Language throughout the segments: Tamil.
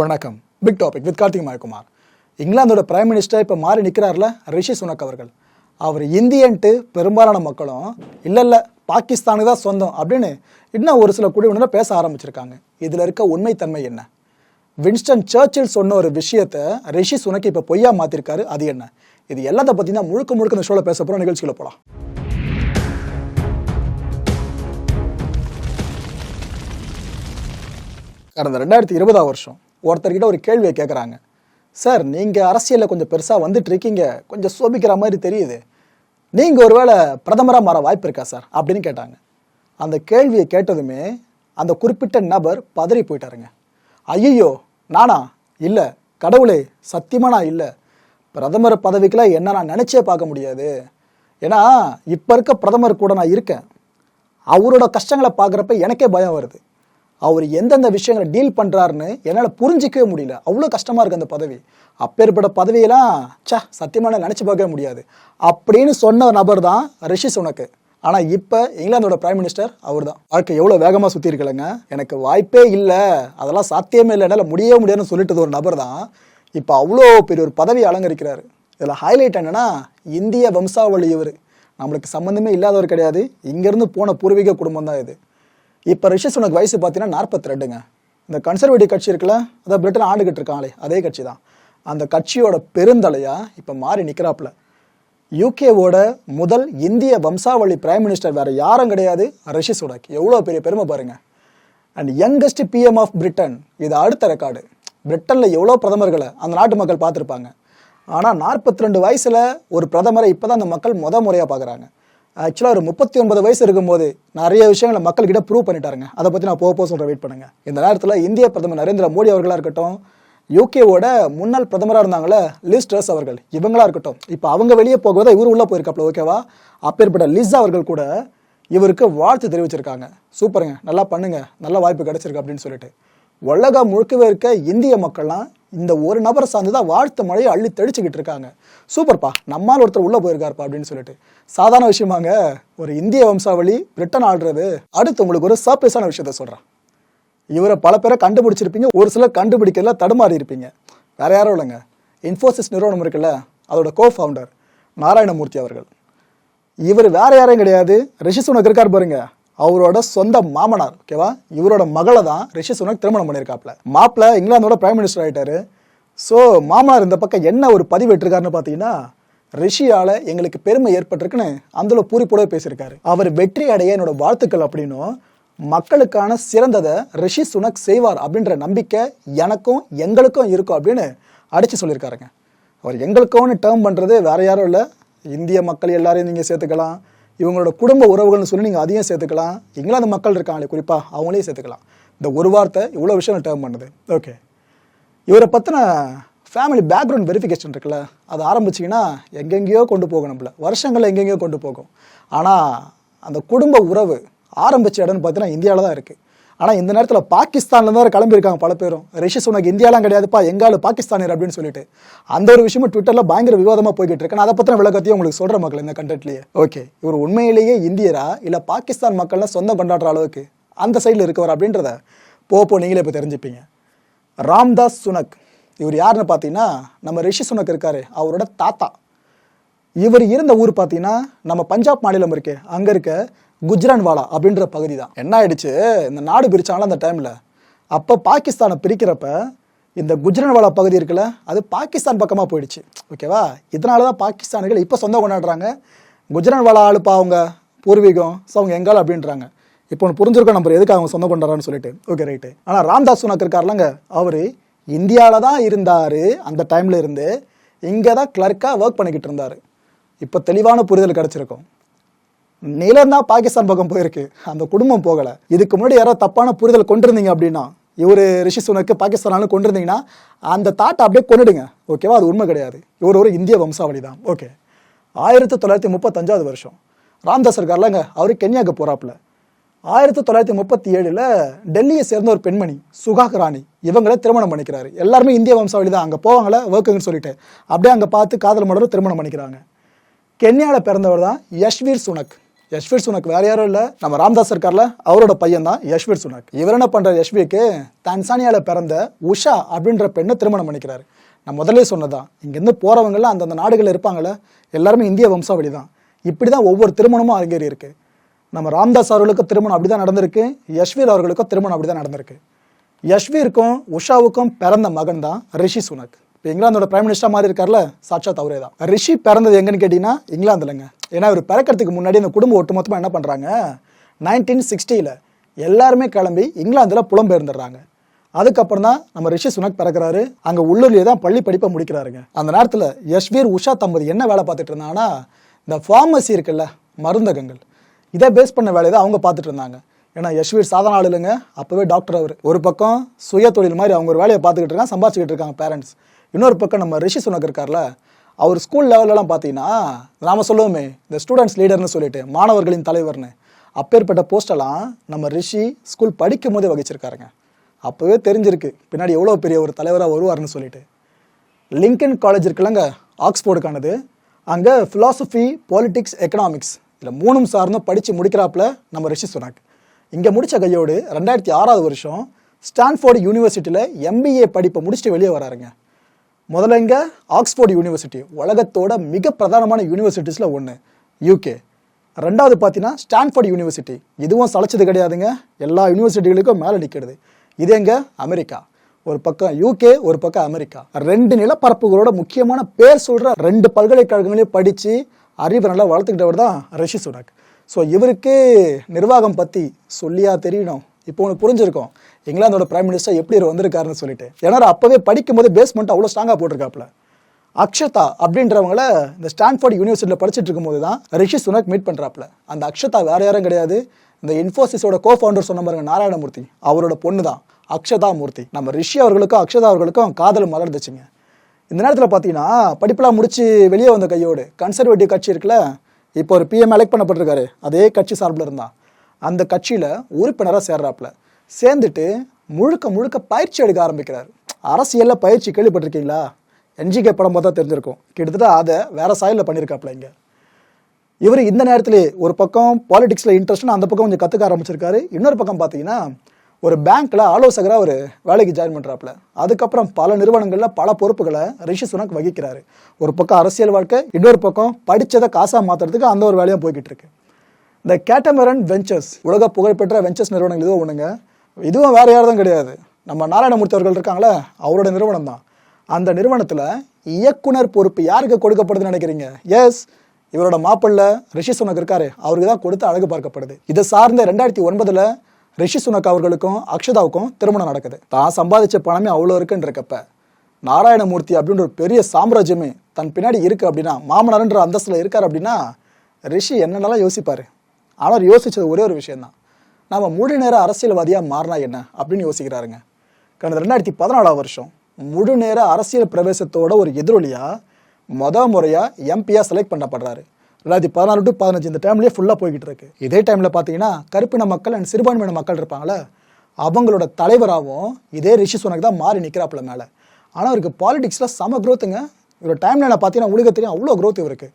வணக்கம். Big topic with Karthik Mayakumar. இங்கிலாந்தோட prime minister இப்போ மாறி நிற்கிறார்ல ரிஷி சுனக் அவர்கள். அவர் இந்தியன்ட்டு பெரும்பாலான மக்களும் இல்லை இல்லை பாகிஸ்தானுக்கு தான் சொந்தம் அப்படின்னு இன்னும் ஒரு சில குழுவினர் பேச ஆரம்பிச்சிருக்காங்க. இதில் இருக்க உண்மைத்தன்மை என்ன? வின்ஸ்டன் சர்ச்சில் சொன்ன ஒரு விஷயத்தை ரிஷி சுனக் இப்போ பொய்யா மாற்றிருக்காரு அது என்ன? இது எல்லாத்த பற்றி தான் முழுக்க முழுக்க இந்த ஷோவில் பேச போகிறோம் நிகழ்ச்சியில் போகலாம் கடந்த ரெண்டாயிரத்தி இருபதாம் வருஷம் ஒருத்தர்கிட்ட ஒரு கேள்வியை கேட்குறாங்க சார் நீங்கள் அரசியலில் கொஞ்சம் பெருசாக வந்துட்டு இருக்கீங்க கொஞ்சம் சோபிக்கிற மாதிரி தெரியுது. நீங்கள் ஒருவேளை பிரதமராக மாற வாய்ப்பு இருக்கா சார்? அப்படின்னு கேட்டாங்க. அந்த கேள்வியை கேட்டதுமே அந்த குறிப்பிட்ட நபர் பதறி போயிட்டாருங்க. ஐயோ நானா? இல்லை. கடவுளே சத்தியமாக நான் இல்லை. பிரதமர் பதவிக்கெலாம் என்ன நான் நினச்சே பார்க்க முடியாது. ஏன்னா இப்போ இருக்க பிரதமர் கூட நான் இருக்கேன். அவரோட கஷ்டங்களை பார்க்குறப்ப எனக்கே பயம் வருது. அவர் எந்தெந்த விஷயங்களை டீல் பண்ணுறாருன்னு என்னால் புரிஞ்சிக்கவே முடியல. அவ்வளோ கஷ்டமாக இருக்குது அந்த பதவி. அப்பேற்பட்ட பதவியெல்லாம் ச்சே சத்தியமான நினச்சி பார்க்கவே முடியாது. அப்படின்னு சொன்ன நபர் தான் ரிஷி சுனக்கு ஆனால் இப்போ இங்கிலாந்தோட பிரைம் மினிஸ்டர் அவர் தான் வாழ்க்கை எவ்வளோ வேகமாக சுற்றி இருக்கலங்க எனக்கு வாய்ப்பே இல்லை. அதெல்லாம் சாத்தியமே இல்லை. என்னால் முடியவே முடியாதுன்னு சொல்லிட்டு ஒரு நபர் தான். இப்போ அவ்வளோ பெரிய ஒரு பதவி அலங்கரிக்கிறார். இதில் ஹைலைட் என்னென்னா இந்திய வம்சாவளி இவர். நம்மளுக்கு சம்மந்தமே இல்லாதவர் கிடையாது. இங்கேருந்து போன பூர்வீக குடும்பம் தான் இது. இப்போ ரிஷி சுனக் வயசு பார்த்தீங்கன்னா நாற்பத்தி ரெண்டுங்க இந்த கன்சர்வேட்டிவ் கட்சி இருக்குல்ல அதான் பிரிட்டன் ஆண்டுகிட்டு இருக்காங்களே அதே கட்சி தான் அந்த கட்சியோட பெருந்தலையா இப்போ மாறி நிற்கிறாப்புல யூகேவோட முதல் இந்திய வம்சாவளி பிரைம் மினிஸ்டர் வேற யாரும் கிடையாது ரிஷி சுனக் எவ்வளோ பெரிய பெருமை பாருங்க. And youngest PM of Britain இது அடுத்த ரெக்கார்டு பிரிட்டனில் எவ்வளோ பிரதமர்களை அந்த நாட்டு மக்கள் பார்த்துருப்பாங்க. ஆனால் நாற்பத்தி ரெண்டு வயசில் ஒரு பிரதமரை இப்போ தான் அந்த மக்கள் முத முறையாக பார்க்குறாங்க. ஆக்சுவலாக ஒரு முப்பத்தி ஒன்பது வயசு இருக்கும்போது நிறைய விஷயங்களை மக்கள்கிட்ட ப்ரூவ் பண்ணிட்டாருங்க. அதை பற்றி நான் போக போக சொல்கிற வெயிட் பண்ணுங்கள் இந்த நேரத்தில் இந்திய பிரதமர் நரேந்திர மோடி அவர்களாக இருக்கட்டும் யூகேவோட முன்னாள் பிரதமராக இருந்தாங்களே லிஸ் அவர்கள் இவங்களா இருக்கட்டும். இப்போ அவங்க வெளியே போகும்போது இவர் உள்ளே போயிருக்காப்ல ஓகேவா அப்பேற்பட்ட லிஸ் அவர்கள் கூட இவருக்கு வாழ்த்து தெரிவிச்சிருக்காங்க. சூப்பருங்க நல்லா பண்ணுங்க. நல்ல வாய்ப்பு கிடைச்சிருக்கு அப்படின்னு சொல்லிட்டு. உலகம் முழுக்கவே இருக்க இந்திய மக்கள்லாம் இந்த ஒரு நபரை சார்ந்து தான் வாழ்த்து மழையை அள்ளி தெளிச்சுக்கிட்டு இருக்காங்க. சூப்பர்ப்பா நம்மால் ஒருத்தர் உள்ளே போயிருக்காருப்பா அப்படின்னு சொல்லிட்டு. சாதாரண விஷயமாங்க ஒரு இந்திய வம்சாவளி பிரிட்டன் ஆடுறது அடுத்து உங்களுக்கு ஒரு சர்ப்ரைஸான விஷயத்த சொல்கிறேன் இவரை பல பேரை கண்டுபிடிச்சிருப்பீங்க ஒரு சிலர் கண்டுபிடிக்கல தடுமாறி இருப்பீங்க. வேற யாரும் இல்லைங்க. இன்ஃபோசிஸ் நிறுவனம் இருக்குல்ல அதோட கோ ஃபவுண்டர் நாராயணமூர்த்தி அவர்கள். இவர் வேற யாரையும் கிடையாது ரிஷி சுனக் இருக்கார் பாருங்க. அவரோட சொந்த மாமனார் ஓகேவா இவரோட மகளை தான் ரிஷி சுனக் திருமணம் பண்ணியிருக்காப்ல மாப்பிள இங்கிலாந்தோட பிரைம் மினிஸ்டர் ஆகிட்டாரு ஸோ மாமனார் இந்த பக்கம் என்ன ஒரு பதிவு எட்டிருக்காருன்னு பார்த்தீங்கன்னா ரிஷியால் எங்களுக்கு பெருமை ஏற்பட்டிருக்குன்னு அந்தளவு பூரிப்போட பேசியிருக்காரு. அவர் வெற்றி அடைய என்னோட வாழ்த்துக்கள் அப்படின்னும் மக்களுக்கான சிறந்ததை ரிஷி சுனக் செய்வார் அப்படின்ற நம்பிக்கை எனக்கும் எங்களுக்கும் இருக்கும் அப்படின்னு அடித்து சொல்லியிருக்காருங்க. அவர் எங்களுக்கும்னு டேர்ம் பண்ணுறது வேறு யாரும் இல்லை. இந்திய மக்கள் எல்லாரையும் நீங்கள் சேர்த்துக்கலாம். இவங்களோட குடும்ப உறவுகள்னு சொல்லி நீங்கள் அதையும் சேர்த்துக்கலாம். இங்கிலாந்து மக்கள் இருக்காங்களே குறிப்பாக அவங்களையும் சேர்த்துக்கலாம். இந்த ஒரு வார்த்தை இவ்வளோ விஷயம் டேர்ம் பண்ணுது. ஓகே இவரை பற்றின ஃபேமிலி பேக்ரவுண்ட் வெரிஃபிகேஷன் இருக்குல்ல அது ஆரம்பிச்சிங்கன்னா எங்கெங்கேயோ கொண்டு போகும் நம்மள. வருஷங்களில் எங்கெங்கேயோ கொண்டு போகும். ஆனால் அந்த குடும்ப உறவு ஆரம்பிச்ச இடம்னு பார்த்தீங்கன்னா இந்தியாவில் தான் இருக்குது ஆனால் இந்த நேரத்தில் பாகிஸ்தானில் தான் கிளம்பியிருக்காங்க பல பேரும். ரிஷி சுனக் இந்தியாலாம் கிடையாதுப்பா எங்காலும் பாகிஸ்தானியர் அப்படின்னு சொல்லிட்டு. அந்த ஒரு விஷயமும் ட்விட்டரில் பயங்கர விவாதமாக போய்கிட்டு இருக்கு. நான் அதை பற்றின விளக்கத்தையும் உங்களுக்கு சொல்கிற மக்கள் இந்த கண்டென்ட்லேயே ஓகே இவர் உண்மையிலேயே இந்தியரா? இல்லை பாகிஸ்தான் மக்கள்லாம் சொந்தம் கொண்டாடுற அளவுக்கு அந்த சைடில் இருக்கவர் அப்படின்றத போப்போ நீங்களே இப்போ தெரிஞ்சுப்பீங்க. ராம்தாஸ் சுனக். இவர் யாருன்னு பார்த்தீங்கன்னா நம்ம ரிஷி சுனக் இருக்காரு அவரோட தாத்தா. இவர் இருந்த ஊர் பார்த்தீங்கன்னா நம்ம பஞ்சாப் மாநிலம் இருக்கே அங்கே இருக்க குஜ்ரான்வாலா அப்படின்ற பகுதி தான் என்ன ஆயிடுச்சு? இந்த நாடு பிரிச்சாங்களா அந்த டைமில் அப்போ பாகிஸ்தானை பிரிக்கிறப்ப இந்த குஜ்ரான்வாலா பகுதி இருக்குல்ல அது பாகிஸ்தான் பக்கமாக போயிடுச்சு. ஓகேவா இதனால தான் பாகிஸ்தானிகள் இப்போ சொந்தம் கொண்டாடுறாங்க. குஜ்ரான்வாலா ஆளுப்பா அவங்க பூர்வீகம். ஸோ அவங்க எங்கால் அப்படின்றாங்க. இப்போ ஒன்று புரிஞ்சிருக்கோம் நம்ம எதுக்கு அவங்க சொந்தம் கொண்டாடுறான்னு சொல்லிட்டு. ஓகே ரைட்டு ஆனால் ராம்தாஸ் சுனாக் இருக்கார்லங்க அவர் இந்தியாவில் தான் இருந்தார் அந்த டைமில் இருந்து. இங்கே தான் கிளர்க்காக ஒர்க் பண்ணிக்கிட்டு இருந்தார். இப்போ தெளிவான புரிதல் கிடச்சிருக்கும். நிலம் தான் பாகிஸ்தான் பக்கம் போயிருக்கு. அந்த குடும்பம் போகலை. இதுக்கு முன்னாடி யாரோ தப்பான புரிதல் கொண்டிருந்தீங்க அப்படின்னா இவர் ரிஷி சுனக்கு பாகிஸ்தானாலும் கொண்டிருந்தீங்கன்னா அந்த தாட்டை அப்படியே கொண்டுடுங்க ஓகேவா அது உண்மை கிடையாது. இவர் ஒரு இந்திய வம்சாவளி தான் ஓகே ஆயிரத்தி தொள்ளாயிரத்தி முப்பத்தஞ்சாவது வருஷம். ராம்தாஸ் இருக்கார்லங்க அவர் கென்யாவுக்கு போகிறாப்புல ஆயிரத்தி தொள்ளாயிரத்தி முப்பத்தி ஏழில் டெல்லியை சேர்ந்த ஒரு பெண்மணி சுகாக் ராணி இவங்களை திருமணம் பண்ணிக்கிறாரு. எல்லாருமே இந்திய வம்சாவளி தான் அங்கே போவாங்களே? ஒர்க்குங்கன்னு சொல்லிட்டு. அப்படியே அங்கே பார்த்து காதல் மடலும் திருமணம் பண்ணிக்கிறாங்க. கென்யாவில் பிறந்தவர் தான் யஷ்வீர் சுனக். யஷ்வீர் சுனக் வேற யாரும் இல்லை. நம்ம ராம்தாஸ் இருக்கார்ல அவரோட பையன் தான் யஷ்வீர் சுனக். இவர் என்ன பண்ற யஷ்விக்கு தான்சானியால பிறந்த உஷா அப்படின்ற பெண்ணை திருமணம் பண்ணிக்கிறாரு. நான் முதல்ல சொன்னதான் இங்கேருந்து போறவங்கலாம் அந்தந்த நாடுகளில் இருப்பாங்களே எல்லாருமே இந்திய வம்சாவளி தான் இப்படி தான் ஒவ்வொரு திருமணமும் அரங்கேறி இருக்கு. நம்ம ராம்தாஸ் அவர்களுக்கும் திருமணம் அப்படிதான் நடந்திருக்கு யஷ்வீர் அவர்களுக்கும் திருமணம் அப்படிதான் நடந்திருக்கு. யஷ்வீருக்கும் உஷாவுக்கும் பிறந்த மகன் தான் ரிஷி சுனக். இப்போ இங்கிலாந்தோட பிரைம் மினிஸ்டர் மாதிரி இருக்கார்ல சாட்சாத் அவரே தான். ரிஷி பிறந்தது எங்கன்னு கேட்டிங்கன்னா இங்கிலாந்துலங்க. ஏன்னா இவர் பிறக்கிறதுக்கு முன்னாடி இந்த குடும்பம் ஒட்டுமொத்தமாக என்ன பண்ணுறாங்க நைன்டீன் சிக்ஸ்டியில் எல்லாருமே கிளம்பி இங்கிலாந்தில் புலம்பெயர்ந்துடுறாங்க. அதுக்கப்புறம் தான் நம்ம ரிஷி சுனக் பிறக்கிறாரு. அங்கே உள்ளூர்லேயே தான் பள்ளி படிப்பை முடிக்கிறாருங்க. அந்த நேரத்தில் யஷ்வீர் உஷா தம்பதி என்ன வேலை பார்த்துட்டு இருந்தாங்கன்னா இந்த ஃபார்மசி இருக்குல்ல மருந்தகங்கள் இதை பேஸ் பண்ண வேலையை தான் அவங்க பார்த்துட்டு இருந்தாங்க. ஏன்னா யஷ்வீர் சாதாரண ஆள் இல்லைங்க அப்போவே டாக்டர் அவர். ஒரு பக்கம் சுய தொழில் மாதிரி அவங்க ஒரு வேலையை பார்த்துக்கிட்டு இருக்காங்க சம்பாதிச்சுக்கிட்டு இருக்காங்க பேரண்ட்ஸ் இன்னொரு பக்கம் நம்ம ரிஷி சுனக் இருக்கார்ல அவர் ஸ்கூல் லெவல்லலாம் பார்த்தீங்கன்னா நாம் சொல்லுவோமே இந்த ஸ்டூடெண்ட்ஸ் லீடர்னு சொல்லிட்டு மாணவர்களின் தலைவர்னு. அப்பேற்பட்ட போஸ்டெல்லாம் நம்ம ரிஷி ஸ்கூல் படிக்கும் போதே வகிச்சிருக்காருங்க. அப்போவே தெரிஞ்சிருக்கு பின்னாடி எவ்வளோ பெரிய ஒரு தலைவராக வருவார்னு சொல்லிட்டு. லிங்கன் காலேஜ் இருக்குல்லங்க ஆக்ஸ்போர்டுக்கானது. அங்கே ஃபிலாசபி பாலிட்டிக்ஸ் எக்கனாமிக்ஸ் இதில் மூணும் சார்ந்தும் படித்து முடிக்கிறாப்புல நம்ம ரிஷி சுனாக். இங்கே முடித்த கையோடு ரெண்டாயிரத்தி ஆறாவது வருஷம் ஸ்டான்ஃபோர்டு யூனிவர்சிட்டியில் எம்பிஏ படிப்பை முடிச்சுட்டு வெளியே வராருங்க. முதல்ல இங்கே ஆக்ஸ்போர்ட் யூனிவர்சிட்டி உலகத்தோட மிக பிரதானமான யூனிவர்சிட்டிஸில் ஒன்று யூகே ரெண்டாவது பார்த்தீங்கன்னா ஸ்டான்ஃபோர்டு யூனிவர்சிட்டி. இதுவும் சளைச்சது கிடையாதுங்க. எல்லா யூனிவர்சிட்டிகளுக்கும் மேலே நிற்கிறது இது எங்க? அமெரிக்கா. ஒரு பக்கம் யூகே ஒரு பக்கம் அமெரிக்கா. ரெண்டு நிலப்பரப்புகளோட முக்கியமான பேர் சொல்ற ரெண்டு பல்கலைக்கழகங்களையும் படித்து அறிவை நல்லா வளர்த்துக்கிட்டவர் தான் ரிஷி சுனாக் ஸோ இவருக்கு நிர்வாகம் பற்றி சொல்லியா தெரியணும்? இப்போ உனக்கு புரிஞ்சிருக்கும் இங்கிலாந்தோட பிரைம் மினிஸ்டர் எப்படி வந்திருக்காருன்னு சொல்லிட்டு. ஏன்னா அப்போவே படிக்கும் போது பேஸ்மெண்ட் அவ்வளோ ஸ்ட்ராங்காக போட்டிருக்காப்புல. அக்ஷதா அப்படின்றவங்கள இந்த ஸ்டான்ஃபோர்ட் யூனிவர்சிட்டியில் படிச்சுட்டு இருக்கும்போது தான் ரிஷி சுனக் மீட் பண்ணுறாப்புல அந்த அக்ஷதா வேற யாரும் கிடையாது. இந்த இன்ஃபோசிஸோட கோ ஃபவுண்டர் சொன்ன பாருங்க நாராயணமூர்த்தி. அவரோட பொண்ணு தான் அக்ஷதா மூர்த்தி. நம்ம ரிஷி அவர்களுக்கும் அக்ஷதா அவர்களுக்கும் காதல் மலர்ந்துச்சுங்க. இந்த நேரத்தில் பார்த்தீங்கன்னா படிப்பெல்லாம் முடிச்சு வெளியே வந்த கையோடு கன்சர்வேட்டிவ் கட்சி இருக்குல்ல இப்போ ஒரு பிஎம் எலெக்ட் பண்ணப்பட்டிருக்காரு. அதே கட்சி சார்பில் இருந்தான். அந்த கட்சியில் உறுப்பினராக சேர்றாப்புல. சேர்ந்துட்டு முழுக்க முழுக்க பயிற்சி எடுக்க ஆரம்பிக்கிறார். அரசியலில் பயிற்சி கேள்விப்பட்டிருக்கீங்களா? என்ஜிகே படம் பார்த்தா தெரிஞ்சிருக்கும். கிட்டத்தட்ட அதை வேற சாயலில் பண்ணியிருக்காப்புல இங்கே. இவர் இந்த நேரத்திலே ஒரு பக்கம் பாலிடிக்ஸில் இன்ட்ரெஸ்ட்னு அந்த பக்கம் கொஞ்சம் கற்றுக்க ஆரம்பிச்சிருக்காரு. இன்னொரு பக்கம் பார்த்தீங்கன்னா ஒரு பேங்க்கில் ஆலோசகராக ஒரு வேலைக்கு ஜாயின் பண்ணுறாப்புல அதுக்கப்புறம் பல நிறுவனங்களில் பல பொறுப்புகளை ரிஷி சுனக் வகிக்கிறாரு. ஒரு பக்கம் அரசியல் வாழ்க்கை இன்னொரு பக்கம் படித்ததை காசாக மாற்றுறதுக்கு அந்த ஒரு வேலையும் போய்கிட்டு இருக்கு. இந்த கேட்டமரன் வெஞ்சர்ஸ் உலக புகழ்பெற்ற வெஞ்சர்ஸ் நிறுவனங்கள் இதுவும் ஒன்றுங்க இதுவும் வேறு யாரும் கிடையாது. நம்ம நாராயணமூர்த்தி அவர்கள் இருக்காங்களே அவரோட நிறுவனம் தான். அந்த நிறுவனத்தில் இயக்குனர் பொறுப்பு யாருக்கு கொடுக்கப்படுதுன்னு நினைக்கிறீங்க? எஸ் இவரோட மாப்பிள்ள ரிஷி சுனக் இருக்காரு. அவருக்கு தான் கொடுத்து அழகு பார்க்கப்படுது. இதை சார்ந்த ரெண்டாயிரத்தி ஒன்பதில் ரிஷி சுனக் அவர்களுக்கும் அக்ஷதாவுக்கும் திருமணம் நடக்குது. தான் சம்பாதிச்ச பணமே அவ்வளோ இருக்குன்றக்கப்ப நாராயணமூர்த்தி அப்படின்ற ஒரு பெரிய சாம்ராஜ்யமே தன் பின்னாடி இருக்கு அப்படின்னா மாமனார்ன்ற அந்தஸ்தில் இருக்கார் அப்படின்னா ரிஷி என்னென்னலாம் யோசிப்பார்? அவர் யோசிச்சது ஒரே ஒரு விஷயம்தான். நாம் முழு நேர அரசியல்வாதியாக மாறினா என்ன? அப்படின்னு யோசிக்கிறாருங்க. கடந்த ரெண்டாயிரத்தி பதினாலாம் வருஷம் முழு நேர அரசியல் பிரவேசத்தோட ஒரு எதிரொலியாக மொத முறையாக எம்பியாக செலக்ட் பண்ணப்படுறாரு. ரெண்டாயிரத்தி பதினாலு டு பதினஞ்சு இந்த டைம்லேயே ஃபுல்லாக போய்கிட்டு இருக்கு. இதே டைமில் பார்த்தீங்கன்னா கருப்பின மக்கள் அண்ட் சிறுபான்மையின மக்கள் இருப்பாங்களே அவங்களோட தலைவராகவும் இதே ரிஷி சுனக் தான் மாறி நிற்கிறாப்புல மேலே. ஆனால் அவருக்கு பாலிடிக்ஸில் செம க்ரோத்துங்க இவரோட டைம்லைனில் பார்த்தீங்கன்னா உலக தெரியும் அவ்வளோ க்ரோத் இவருக்கு.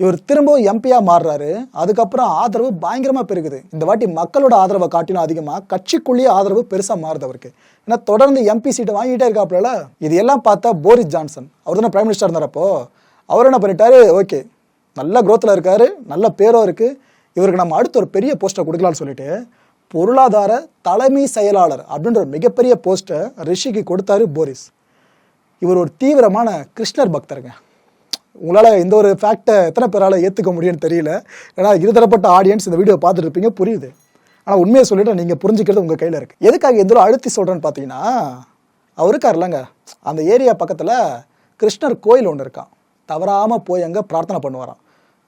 இவர் திரும்பவும் எம்பியா மாறுறாரு. அதுக்கப்புறம் ஆதரவு பயங்கரமா பெருகுது. இந்த வாட்டி மக்களோட ஆதரவை காட்டிலும் அதிகமா கட்சிக்குள்ளேயே ஆதரவு பெருசா மாறுது அவருக்கு. ஏன்னா தொடர்ந்து எம்பி சீட்டை வாங்கிட்டே இருக்காப்புல இது எல்லாம் பார்த்தா போரிஸ் ஜான்சன். அவர் தானே பிரைம் மினிஸ்டர் இருந்தாரப்போ அவர் என்ன பண்ணிட்டாரு? ஓகே நல்ல குரோத்தில் இருக்காரு நல்ல பேரும் இருக்கு. இவருக்கு நம்ம அடுத்து ஒரு பெரிய போஸ்ட்டை கொடுக்கலாம்னு சொல்லிட்டு பொருளாதார தலைமை செயலாளர் அப்படின்ற ஒரு மிகப்பெரிய போஸ்ட்டை ரிஷிக்கு கொடுத்தாரு போரிஸ். இவர் ஒரு தீவிரமான கிருஷ்ணர் பக்தருங்க. உங்களால் இந்த ஒரு ஃபேக்டை எத்தனை பேரால் ஏற்றுக்க முடியும்னு தெரியல. ஏன்னா இருதரப்பட்ட ஆடியன்ஸ் இந்த வீடியோ பார்த்துட்டு இருப்பீங்க புரியுது. ஆனால் உண்மையை சொல்லிட்டு நீங்கள் புரிஞ்சுக்கிறது உங்கள் கையில் இருக்குது எதுக்காக எந்த அழுத்தி சொல்கிறேன்னு பார்த்தீங்கன்னா அவர் இருக்கார் இல்லைங்க. அந்த ஏரியா பக்கத்தில் கிருஷ்ணர் கோயில் ஒன்று இருக்கான் தவறாமல் போய் அங்கே பிரார்த்தனை பண்ணுவாராம்.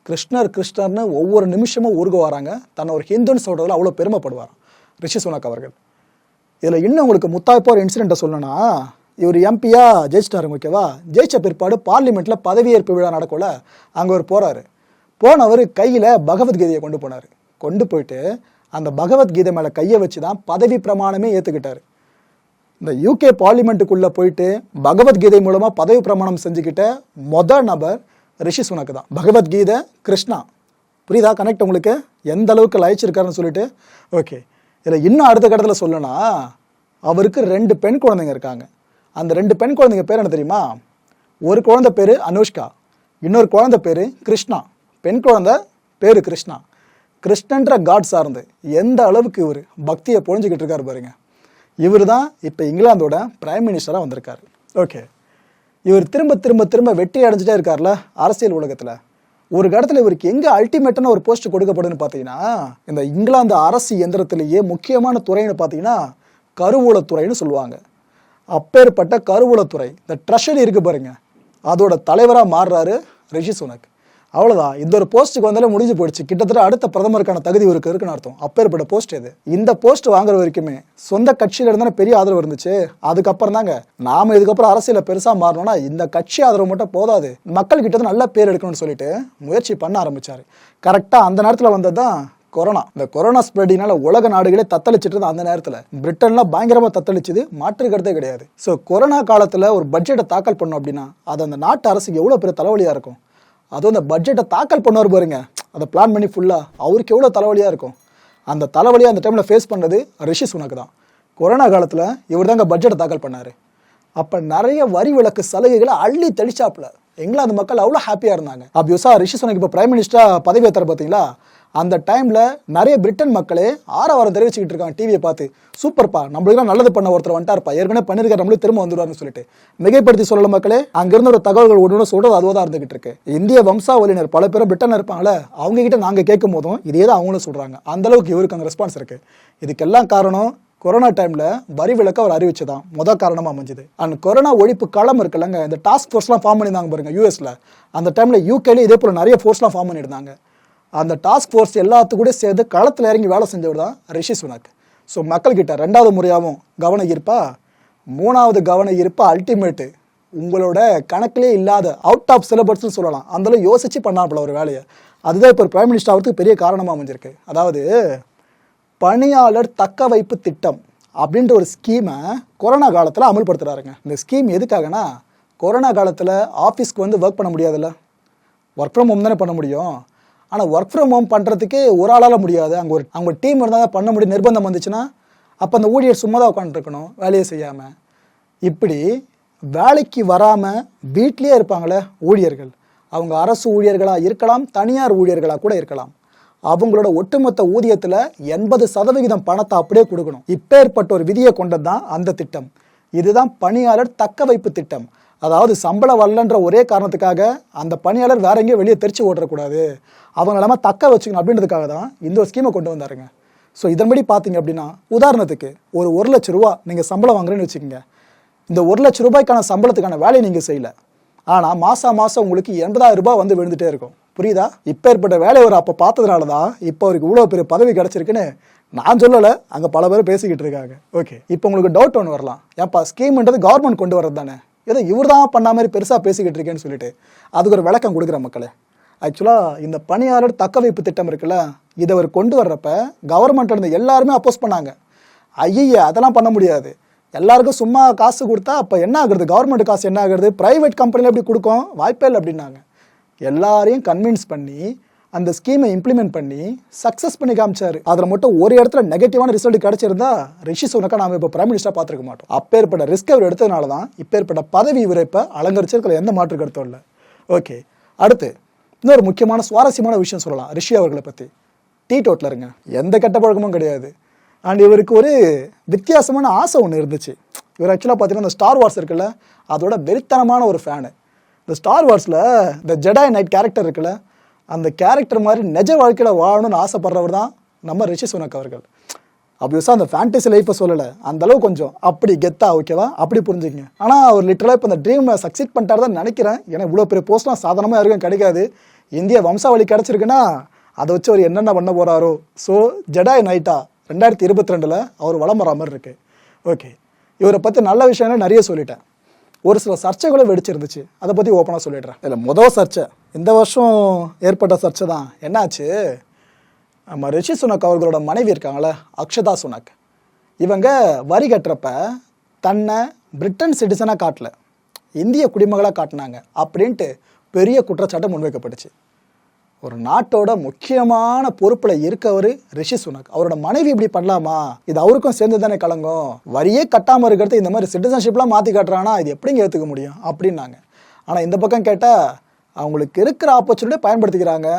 கிருஷ்ணர் கிருஷ்ணர்னு ஒவ்வொரு நிமிஷமும் ஊருக வராங்க தன்னை ஒரு ஹிந்துன்னு சொல்கிறதுல அவ்வளோ பெருமைப்படுவாராம். ரிஷி சுனக் அவர்கள். இதில் இன்னும் உங்களுக்கு முத்தாய்ப்போர் இன்சிடெண்ட்டை இன்சிடென்ட்டை சொல்லணும்னா இவர் எம்பியா ஜெயிச்சிட்டாருங்க ஓகேவா? ஜெயிச்ச பிற்பாடு பார்லிமெண்ட்டில் பதவியேற்பு விழா நடக்கல அங்கே அவர் போகிறாரு போனவர் கையில் பகவத்கீதையை கொண்டு போனார். கொண்டு போயிட்டு அந்த பகவத்கீதை மேலே கையை வச்சு தான் பதவி பிரமாணமே ஏற்றுக்கிட்டார் இந்த யூகே பார்லிமெண்ட்டுக்குள்ளே போயிட்டு பகவத்கீதை மூலமாக பதவி பிரமாணம் செஞ்சுக்கிட்ட மொத நபர் ரிஷி சுனக்கு தான். பகவத்கீதை கிருஷ்ணா. புரியுதா? கனெக்ட் உங்களுக்கு? எந்த அளவுக்கு லயிச்சிருக்காருன்னு சொல்லிட்டு. ஓகே. இதில் இன்னும் அடுத்த கட்டத்தில் சொல்லணும்னா அவருக்கு ரெண்டு பெண் குழந்தைங்க இருக்காங்க. அந்த ரெண்டு பெண் குழந்தைங்க பேர் என்ன தெரியுமா? ஒரு குழந்தை பேர் அனுஷ்கா இன்னொரு குழந்தை பேர் கிருஷ்ணா. பெண் குழந்தை பேர் கிருஷ்ணா. கிருஷ்ணன்ற காட் சார்ந்து எந்த அளவுக்கு இவர் பக்தியை பொழிஞ்சுக்கிட்டு இருக்காரு பாருங்க. இவர் தான் இப்போ இங்கிலாந்தோட பிரைம் மினிஸ்டராக வந்திருக்காரு. ஓகே இவர் திரும்ப திரும்ப திரும்ப வெற்றி அடைஞ்சிட்டே இருக்கார்ல அரசியல் உலகத்தில். ஒரு இடத்துல இவருக்கு எங்கே அல்டிமேட்டான ஒரு போஸ்ட் கொடுக்கப்படுதுன்னு பார்த்தீங்கன்னா இந்த இங்கிலாந்து அரசு எந்திரத்திலேயே முக்கியமான துறைன்னு பார்த்தீங்கன்னா கருவூலத்துறைன்னு சொல்லுவாங்க. அப்பேற்பட்ட கருவூலத்துறை. இந்த ட்ரெஷரி இருக்கு பாருங்க. அதோட தலைவராக மாறுறாரு ரிஷி சுனக். அவ்வளோதான் இந்த ஒரு போஸ்ட்டுக்கு வந்தாலே முடிஞ்சு போயிடுச்சு. கிட்டத்தட்ட அடுத்த பிரதமருக்கான தகுதி இவருக்கு இருக்குன்னு அர்த்தம். அப்பேற்பட்ட போஸ்ட் இது. இந்த போஸ்ட் வாங்குற வரைக்குமே சொந்த கட்சியில இருந்தாலும் பெரிய ஆதரவு இருந்துச்சு. அதுக்கப்புறம் தாங்க நாம இதுக்கப்புறம் அரசியல பெருசா மாறணும்னா இந்த கட்சி ஆதரவு மட்டும் போதாது. மக்கள் கிட்ட நல்ல பேர் எடுக்கணும்னு சொல்லிட்டு முயற்சி பண்ண ஆரம்பிச்சாரு. கரெக்டா அந்த நேரத்தில் வந்தது தான் கொரோனா. இந்த கொரோனா ஸ்ப்ரெடினால உலக நாடுகளே தத்தளிச்சிட்டு இருந்த அந்த நேரத்தில் பிரிட்டன்ல பயங்கரமா தத்தளிச்சது மாற்று கருத்தே கிடையாது. ஸோ கொரோனா காலத்தில் ஒரு பட்ஜெட்டை தாக்கல் பண்ணோம் அப்படின்னா அது அந்த நாட்டு அரசுக்கு எவ்வளோ பெரிய தலைவலியாக இருக்கும்? அதுவும் அந்த பட்ஜெட்டை தாக்கல் பண்ணுவார் பாருங்க. அதை பிளான் பண்ணி ஃபுல்லாக அவருக்கு எவ்வளோ தலைவலியாக இருக்கும்? அந்த தலைவலியை அந்த டைமில் ஃபேஸ் பண்ணது ரிஷி சுனக்கு தான். கொரோனா காலத்தில் இவர் தாங்க பட்ஜெட்டை தாக்கல் பண்ணார். அப்போ நிறைய வரி விலக்கு சலுகைகளை அள்ளி தெளிச்சாப்புல. இங்கிலாந்து மக்கள் அவ்வளோ ஹாப்பியாக இருந்தாங்க. அப்படி ரிஷி சுனக்கு இப்போ பிரைம் மினிஸ்டராக பதவி ஏற்றார் பார்த்தீங்களா அந்த டைமில் நிறைய பிரிட்டன் மக்களே ஆரவாரம் தெரிவிச்சுக்கிட்டு இருக்காங்க டிவியை பார்த்து. சூப்பர்ப்பா நம்மளுக்கு நல்லது பண்ண ஒருத்தர் வந்துட்டார்ப்பா. ஏற்கனவே பண்ணிருக்காரு நம்மளுக்கு திரும்ப வந்துடுவார்னு சொல்லிட்டு. மிகைப்படுத்தி சொல்லல மக்களே அங்கிருந்த ஒரு தகவல்கள் ஒன்று சொல்றது அதுவாக தான் இருந்துகிட்டு இருக்கு. இந்திய வம்சாவளியினர் பல பேர் பிரிட்டன்ல இருப்பாங்களே அவங்க கிட்ட நாங்கள் கேட்கும் போதும் இதே தான் அவங்களும் சொல்றாங்க. அந்த அளவுக்கு இவருக்கு அங்கே ரெஸ்பான்ஸ் இருக்கு. இதுக்கெல்லாம் காரணம் கொரோனா டைமில் வரி விலக்க அவர் அறிவிச்சதான். முத காரணமாக அமைஞ்சது. அண்ட் கொரோனா ஒழிப்பு களம் இருக்குல்லங்க இந்த டாஸ்க் ஃபோர்ஸ்லாம் ஃபார்ம் பண்ணியிருந்தாங்க பாருங்க யூஎஸில் அந்த டைமில் யூகேல இதே போல் நிறைய ஃபோர்ஸ்லாம் ஃபார்ம் பண்ணியிருந்தாங்க. அந்த டாஸ்க் ஃபோர்ஸ் எல்லாத்துக்கூட சேர்ந்து களத்தில் இறங்கி வேலை செஞ்சவர் தான் ரிஷி சுனாக். ஸோ மக்கள்கிட்ட ரெண்டாவது முறையாகவும் கவன ஈர்ப்பா? மூணாவது கவன ஈர்ப்பா அல்டிமேட்டு உங்களோட கணக்கிலே இல்லாத அவுட் ஆஃப் சிலபஸ்ன்னு சொல்லலாம். அந்தளவு யோசிச்சு பண்ணாப்புல ஒரு வேலையை. அதுதான் இப்போ பிரைம் மினிஸ்டர் ஆகிறதுக்கு பெரிய காரணமாக அமைஞ்சிருக்கு. அதாவது பணியாளர் தக்க வைப்பு திட்டம் அப்படின்ற ஒரு ஸ்கீமை கொரோனா காலத்தில் அமல்படுத்துகிறாருங்க இந்த ஸ்கீம் எதுக்காகனா கொரோனா காலத்தில் ஆஃபீஸ்க்கு வந்து ஒர்க் பண்ண முடியாதுல்ல. ஒர்க் ஃப்ரம் ஹோம் தானே பண்ண முடியும். ஆனால் ஒர்க் ஃப்ரம் ஹோம் பண்ணுறதுக்கு ஒரு ஆளால் முடியாது. அங்கே ஒரு அவங்க டீம் இருந்தால் தான் பண்ண முடியும். நிர்பந்தம் வந்துச்சுன்னா அப்போ அந்த ஊழியர் சும்மா தான் உட்காந்துருக்கணும் வேலையை செய்யாமல் இப்படி வேலைக்கு வராமல் வீட்லேயே இருப்பாங்களே ஊழியர்கள். அவங்க அரசு ஊழியர்களாக இருக்கலாம் தனியார் ஊழியர்களாக கூட இருக்கலாம். அவங்களோட ஒட்டுமொத்த ஊதியத்தில் எண்பது சதவிகிதம் பணத்தை அப்படியே கொடுக்கணும். இப்பேற்பட்ட ஒரு விதியை கொண்டது தான் அந்த திட்டம். இதுதான் பணியாளர் தக்க வைப்பு திட்டம். அதாவது சம்பளம் வரலன்ற ஒரே காரணத்துக்காக அந்த பணியாளர் வேற எங்கேயும் வெளியே தெரிச்சு ஓட்டுறக்கூடாது அவங்க எல்லாமே தக்க வச்சுக்கணும் அப்படின்றதுக்காக தான் இந்த ஒரு ஸ்கீமை கொண்டு வந்தாருங்க. ஸோ இதன்படி பார்த்தீங்க அப்படின்னா உதாரணத்துக்கு ஒரு ஒரு லட்ச ரூபா நீங்கள் சம்பளம் வாங்குறேன்னு வச்சுக்கோங்க. இந்த ஒரு லட்ச ரூபாய்க்கான சம்பளத்துக்கான வேலையை நீங்கள் செய்யல. ஆனால் மாதம் மாதம் உங்களுக்கு எண்பதாயிரம் ரூபாய் வந்து விழுந்துட்டே இருக்கும். புரியுதா? இப்போ ஏற்பட்ட வேலை ஒரு அப்போ பார்த்ததுனால தான் இப்போ அவருக்கு இவ்வளோ பெரிய பதவி கிடச்சிருக்குன்னு நான் சொல்லலை அங்கே பல பேர் பேசிக்கிட்டு இருக்காங்க. ஓகே இப்போ உங்களுக்கு டவுட் ஒன்று வரலாம். ஏப்பா ஸ்கீம்ன்றது கவர்மெண்ட் கொண்டு வரது தானே ஏதோ இவர் தான் பண்ண மாதிரி பெருசாக பேசிக்கிட்டு இருக்கேன்னு சொல்லிட்டு அதுக்கு ஒரு விளக்கம் கொடுக்குற மக்களே. ஆக்சுவலாக இந்த பணியாளர் தக்க வைப்பு திட்டம் இருக்குல்ல இதை அவர் கொண்டு வர்றப்ப கவர்மெண்ட் இருந்த எல்லாருமே அப்போஸ் பண்ணாங்க. ஐயா அதெல்லாம் பண்ண முடியாது. எல்லாருக்கும் சும்மா காசு கொடுத்தா அப்போ என்ன ஆகுறது? கவர்மெண்ட் காசு என்ன ஆகுறது? ப்ரைவேட் கம்பெனியில் எப்படி கொடுக்கும்? வாய்ப்பே இல்லை அப்படின்னாங்க. எல்லாரையும் கன்வின்ஸ் பண்ணி அந்த ஸ்கீமை இம்ப்ளிமெண்ட் பண்ணி சக்ஸஸ் பண்ணி காமிச்சாரு. அதில் மட்டும் ஒரு இடத்துல நெகட்டிவான ரிசல்ட் கிடைச்சிருந்தா ரிஷி சுனக்கா நாம இப்போ பிரைம் மினிஸ்டர் பார்த்துருக்க மாட்டோம். அப்பேற்பட்ட ரிஸ்க் அவர் எடுத்ததுனால தான் இப்பேற்பட்ட பதவி இவரை இப்போ அலங்கரிச்சிருக்கிற எந்த மாற்று கருத்தும் இல்லை. ஓகே அடுத்து இன்னொரு முக்கியமான சுவாரஸ்யமான விஷயம் சொல்லலாம். ரிஷி அவர்களை பற்றி டீ டோட்லருங்க எந்த கெட்ட பழக்கமும் கிடையாது. அண்ட் இவருக்கு ஒரு வித்தியாசமான ஆசை ஒன்று இருந்துச்சு. இவர் ஆக்சுவலாக பார்த்தீங்கன்னா இந்த ஸ்டார் வார்ஸ் இருக்குல்ல அதோட வெறித்தனமான ஒரு ஃபேனு இந்த ஸ்டார் வார்ஸில் இந்த ஜெடாய் நைட் கேரக்டர் இருக்குல்ல அந்த கேரக்டர் மாதிரி நிஜ வாழ்க்கையில் வாழணும்னு ஆசைப்படுறவர் தான் நம்ம ரிஷி சுனக் அவர்கள். அப்படியோசா அந்த ஃபேண்டசி லைஃப்பை சொல்லலை. அந்தளவு கொஞ்சம் அப்படி கெத்தா ஓகேவா அப்படி புரிஞ்சுக்கங்க. ஆனால் அவர் லிட்டரலாக இப்போ இந்த ட்ரீமை சக்சீட் பண்ணிட்டாரு தான் நினைக்கிறேன். ஏன்னா இவ்வளோ பெரிய போஸ்ட்லாம் சாதாரணமாக யாருக்கும் கிடைக்காது. இந்திய வம்சாவளி கிடச்சிருக்குன்னா அதை வச்சு அவர் என்னென்ன பண்ண போகிறாரோ ஸோ ஜெடாய் நைட்டா ரெண்டாயிரத்தி இருபத்தி ரெண்டில் அவர் வளம் வர மாதிரி இருக்குது ஓகே இவரை பற்றி நல்ல விஷயங்கள் நிறைய சொல்லிட்டேன். ஒரு சில சர்ச்சைகளும் வெடிச்சிருந்துச்சு. அதை பற்றி ஓப்பனாக சொல்லிடுறேன். இல்லை முதல் சர்ச்சை இந்த வருஷம் ஏற்பட்ட சர்ச்சை தான். என்னாச்சு? நம்ம ரிஷி சுனக் அவர்களோட மனைவி இருக்காங்களே அக்ஷதா சுனக். இவங்க வரி கட்டுறப்ப தன்னை பிரிட்டன் சிட்டிசனாக காட்டல. இந்திய குடிமகளாக காட்டினாங்க அப்படின்ட்டு பெரிய குற்றச்சாட்டு முன்வைக்கப்பட்டுச்சு. ஒரு நாட்டோட முக்கியமான பொறுப்பில் இருக்கவர் ரிஷி சுனக். அவரோட மனைவி இப்படி பண்ணலாமா? இது அவருக்கும் சேர்ந்து தானே கலங்கும்? வரியே கட்டாமல் இருக்கிறது இந்த மாதிரி சிட்டிசன்ஷிப்லாம் மாற்றி காட்டுறானா? இது எப்படிங்க ஏற்றுக்க முடியும்? அப்படின்னாங்க. ஆனால் இந்த பக்கம் கேட்டால் அவங்களுக்கு இருக்கிற ஆப்பர்ச்சுனிட்டியை பயன்படுத்திக்கிறாங்க.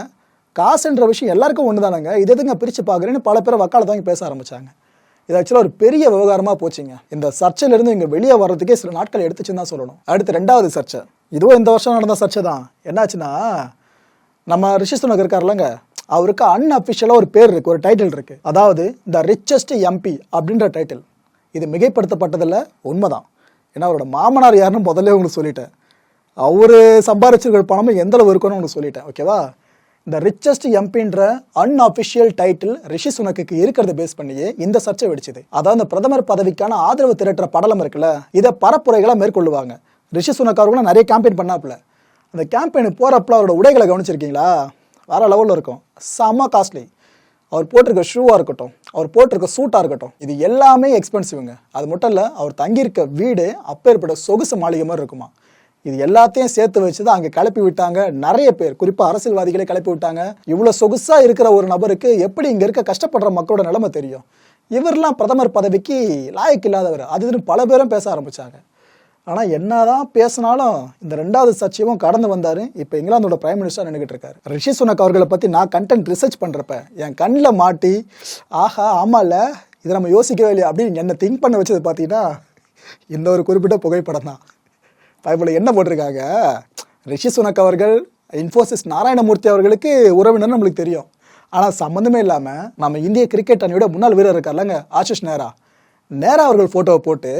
காசுன்ற விஷயம் எல்லாருக்கும் ஒன்று தானேங்க இது எதுங்க பிரித்து பார்க்குறேன்னு பல பேர் வக்காலத்து தாங்க பேச ஆரம்பிச்சாங்க. இது ஆக்சுவலாக ஒரு பெரிய விவகாரமாக போச்சுங்க. இந்த சர்ச்சையிலேருந்து இங்கே வெளியே வர்றதுக்கே சில நாட்கள் எடுத்துச்சுன்னு தான் சொல்லணும். அடுத்து ரெண்டாவது சர்ச்சை. இதுவும் இந்த வருஷம் நடந்த சர்ச்சை தான். என்னாச்சுன்னா நம்ம ரிஷி சுனக் இருக்கார்லங்க அவருக்கு அன்அஃபிஷியலாக ஒரு பேர் இருக்குது ஒரு டைட்டில் இருக்குது அதாவது த ரிச்சஸ்ட் எம்பி அப்படின்ற டைட்டில் இது மிகைப்படுத்தப்பட்டதில் உண்மைதான். ஏன்னா அவரோட மாமனார் யாருன்னு முதல்ல உங்களுக்கு சொல்லிட்டேன். அவர் சம்பாரிச்சிருக்கிற பணமும் எந்த அளவு இருக்குன்னு உங்களுக்கு சொல்லிட்டேன் ஓகேவா இந்த ரிச்சஸ்ட் எம்பின்ற அன்அஃபிஷியல் டைட்டில் ரிஷி சுனக்கு இருக்கிறத பேஸ் பண்ணியே இந்த சர்ச்சை வெடிச்சது. அதாவது இந்த பிரதமர் பதவிக்கான ஆதரவு திரட்டுற படலம் இருக்குல்ல இதை பரப்புரைகளை மேற்கொள்ளுவாங்க. ரிஷி சுனக் அவர்களும் நிறைய கேம்பெயின் பண்ணாப்புல. அந்த கேம்பெயினுக்கு போகிறப்பல அவரோட உடைகளை கவனிச்சிருக்கீங்களா? வேற லெவலில் இருக்கும். செம்ம காஸ்ட்லி அவர் போட்டிருக்க ஷூவாக இருக்கட்டும் அவர் போட்டிருக்க சூட்டாக இருக்கட்டும் இது எல்லாமே எக்ஸ்பென்சிவ்ங்க அது மட்டும் இல்லை அவர் தங்கியிருக்க வீடு அப்பேற்பட்ட சொகுசு மாளிகை மாதிரி இருக்குமா. இது எல்லாத்தையும் சேர்த்து வச்சு தான் அங்கே கிளப்பி விட்டாங்க. நிறைய பேர் குறிப்பாக அரசியல்வாதிகளே கிளப்பி விட்டாங்க. இவ்வளோ சொகுசாக இருக்கிற ஒரு நபருக்கு எப்படி இங்கே இருக்க கஷ்டப்படுற மக்களோட நிலைமை தெரியும்? இவரெல்லாம் பிரதமர் பதவிக்கு லாயக்கு இல்லாதவர். அது இதுன்னு பல பேரும் பேச ஆரம்பிச்சாங்க. ஆனால் என்னதான் பேசினாலும் இந்த ரெண்டாவது சர்ச்சையும் கடந்து வந்தார். இப்போ இங்கிலாந்தோட பிரைம் மினிஸ்டர் நின்றுகிட்டு இருக்காரு. ரிஷி சுனக் அவர்களை பற்றி நான் கண்டென்ட் ரிசர்ச் பண்ணுறப்ப என் கண்ணில் மாட்டி ஆஹா ஆமாம்ல இதை நம்ம யோசிக்கவே இல்லையா அப்படின்னு என்னை திங்க் பண்ண வச்சது பார்த்தீங்கன்னா இந்த ஒரு குறிப்பிட்ட புகைப்படம் தான் பைபிளில் என்ன போட்டிருக்காங்க? ரிஷி சுனக் அவர்கள் இன்ஃபோசிஸ் நாராயணமூர்த்தி அவர்களுக்கு உறவினர் நம்மளுக்கு தெரியும். ஆனால் சம்மந்தமே இல்லாமல் நம்ம இந்திய கிரிக்கெட் அணியோட முன்னாள் வீரர் இருக்கார்லங்க ஆஷிஷ் நேரா. நேரா அவர்கள் ஃபோட்டோவை போட்டு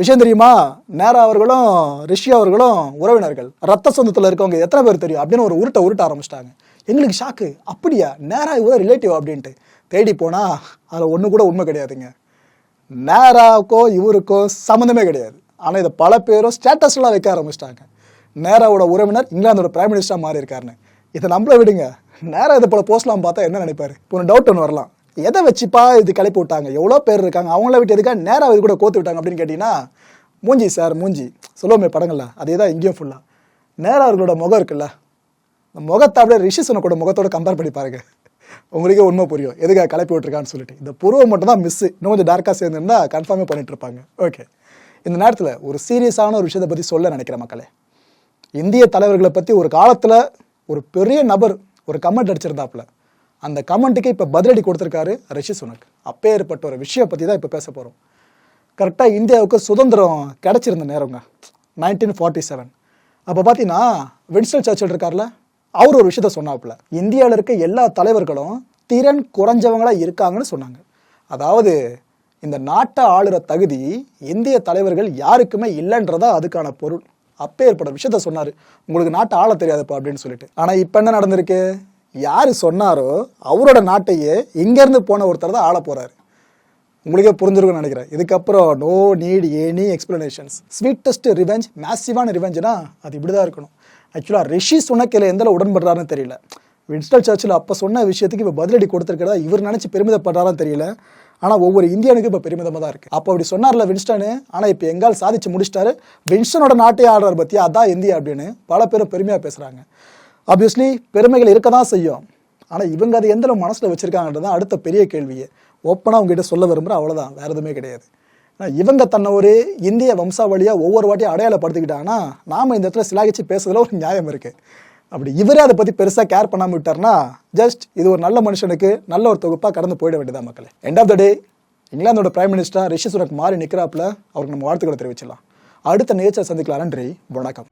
விஷயம் தெரியுமா? நேரா அவர்களும் ரிஷி அவர்களும் உறவினர்கள். ரத்த சொந்தத்தில் இருக்கவங்க எத்தனை பேர் தெரியும்? அப்படின்னு ஒரு உருட்டை உருட்ட ஆரம்பிச்சிட்டாங்க. எங்களுக்கு ஷாக்கு அப்படியா? நேரா இவ்வளோ ரிலேட்டிவ் அப்படின்ட்டு. தேடி போனால் அதில் ஒன்று கூட உண்மை கிடையாதுங்க. நேராவுக்கோ இவருக்கோ சம்மந்தமே கிடையாது. ஆனால் இதை பல பேரும் ஸ்டேட்டஸ்லாம் வைக்க ஆரம்பிச்சிட்டாங்க. நேராவோட உறவினர் இங்கிலாந்தோட பிரைம் மினிஸ்டராக மாறி இருக்காருன்னு இதை நம்மள விடுங்க. நேராக இதை போல போஸ்ட்லாம் பார்த்தா என்ன நினைப்பாரு? இப்போ ஒரு டவுட் ஒன்று வரலாம். எதை வச்சுப்பா இது கிளப்பி விட்டாங்க? எவ்வளோ பேர் இருக்காங்க? அவங்கள விட்டு எதுக்காக நேராக இது கூட கோத்து விட்டாங்க அப்படின்னு கேட்டிங்கன்னா மூஞ்சி சார் மூஞ்சி. சொல்லுவோமே படங்கள்ல. அதே தான் இங்கேயும் ஃபுல்லாக நேராக அவர்களோட முகம் இருக்குல்ல. அந்த முகத்தை அப்படியே ரிஷி கூட முகத்தோட கம்பேர் பண்ணி பாருங்க. உங்களுக்கே உண்மை புரியும். எதுக்காக கிளப்பி விட்டுருக்கான்னு சொல்லிட்டு. இந்த புருவம் மட்டும் தான் மிஸ் இன்னும் கொஞ்சம் டார்க்காக சேர்ந்துருந்தா கன்ஃபார்மே பண்ணிட்டு இருப்பாங்க. ஓகே இந்த நேரத்தில் ஒரு சீரியஸான ஒரு விஷயத்தை பற்றி சொல்ல நினைக்கிற மக்களே. இந்திய தலைவர்களை பற்றி ஒரு காலத்தில் ஒரு பெரிய நபர் ஒரு கமெண்ட் அடிச்சிருந்தாப்புல. அந்த கமெண்ட்டுக்கு இப்போ பதிலடி கொடுத்துருக்காரு ரிஷி சுனக். அப்பேற்பட்ட ஒரு விஷயம் பற்றி தான் இப்போ பேச போகிறோம் கரெக்டாக இந்தியாவுக்கு சுதந்திரம் கிடச்சிருந்த நேரங்க. நைன்டீன் ஃபார்ட்டி செவன் அப்போ பார்த்தீங்கன்னா வின்ஸ்டன் சர்ச்சில் இருக்கார்ல அவர் ஒரு விஷயத்த சொன்னாப்புல. இந்தியாவில் இருக்க எல்லா தலைவர்களும் திறன் குறைஞ்சவங்களாக இருக்காங்கன்னு சொன்னாங்க. அதாவது இந்த நாட்டை ஆளுற தகுதி இந்திய தலைவர்கள் யாருக்குமே இல்லைன்றதா அதுக்கான பொருள். அப்பேற்பட்ட விஷயத்த சொன்னார். உங்களுக்கு நாட்டை ஆள தெரியாதுப்பா அப்படின்னு சொல்லிட்டு. ஆனால் இப்போ என்ன நடந்திருக்கு? யார் சொன்னாரோ அவரோட நாட்டையே இங்கேருந்து போன ஒருத்தர் தான் ஆள போகிறாரு உங்களுக்கே புரிஞ்சிருக்கும்னு நினைக்கிறேன். இதுக்கப்புறம் no need any explanations sweetest revenge மேசிவான ரிவெஞ்ச்னா அது இப்படி தான் இருக்கணும். ஆக்சுவலாக ரிஷி சுனக்கில் எந்த உடன்படுறாருன்னு தெரியல. வின்ஸ்டல் சர்ச்சில் அப்போ சொன்ன விஷயத்துக்கு இப்போ பதிலடி கொடுத்துருக்கிறதா இவர் நினச்சி பெருமிதப்படுறாரான்னு தெரியல. ஆனால் ஒவ்வொரு இந்தியனுக்கும் இப்போ பெருமிதமாக தான் இருக்குது அப்போ அப்படி சொன்னார்ல வின்ஸ்டனு. ஆனால் இப்போ எங்கால் சாதிச்சு முடிச்சிட்டாரு. வின்ஸ்டனோட நாட்டை ஆடுறார் பற்றியா அதான் இந்தியா அப்படின்னு பல பேரும் பெருமையாக பேசுகிறாங்க ஆப்வியஸ்லி பெருமைகள் இருக்க தான் செய்யும். ஆனால் இவங்க அதை எந்த மனசில் வச்சுருக்காங்கன்றது தான் அடுத்த பெரிய கேள்வியே. ஓப்பனாக உங்ககிட்ட சொல்ல விரும்புகிறேன் அவ்வளோதான் வேறு எதுவுமே கிடையாது. இவங்க தன்னை ஒரு இந்திய வம்சாவளியாக ஒவ்வொரு வாட்டியும் அடையாளப்படுத்திக்கிட்டாங்கன்னா நாம் இந்த இடத்துல சிலாகிச்சு பேசுறதுல ஒரு நியாயம் இருக்குது அப்படி இவரே அதை பற்றி பெருசாக கேர் பண்ணாமல் விட்டார்னா ஜஸ்ட் இது ஒரு நல்ல மனுஷனுக்கு நல்ல ஒரு தொகுப்பாக கடந்து போயிட வேண்டியதா மக்களே. எண்ட் ஆஃப் த டே இங்கிலாந்தோட பிரைம் மினிஸ்டர் ரிஷி சுனக் மாறி நிற்கிறாப்புல அவருக்கு நம்ம வாழ்த்துக்களை தெரிவிச்சிடலாம். அடுத்த நேச்சர் சந்திக்கலாம் நன்றி வணக்கம்.